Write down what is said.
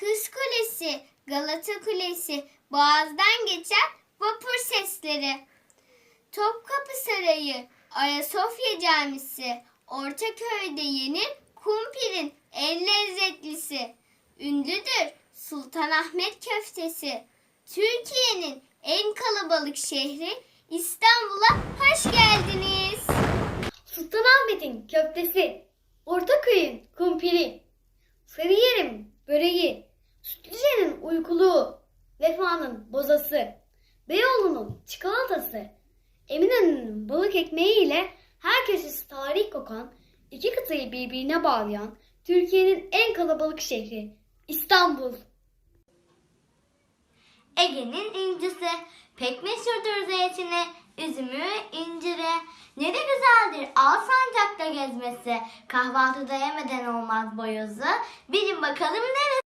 Kız Kulesi, Galata Kulesi, Boğaz'dan geçen vapur sesleri. Topkapı Sarayı, Ayasofya Camisi, Ortaköy'de yenir kumpirin en lezzetlisi. Ünlüdür Sultanahmet köftesi. Türkiye'nin en kalabalık şehri İstanbul'a hoş geldiniz. Sultanahmet'in köftesi, Ortaköy'ün kumpiri, Sarıyer'in böreği, Uykuluğu, Vefa'nın bozası, Beyoğlu'nun çikolatası, Eminönü'nün balık ekmeği ile herkesi tarih kokan, iki kıtayı birbirine bağlayan Türkiye'nin en kalabalık şehri İstanbul. Ege'nin incisi, pek meşhurdur zeytini, üzümü, inciri. Ne de güzeldir Alsancak'ta gezmesi, kahvaltıda yemeden olmaz boyozu. Bilin bakalım neresi?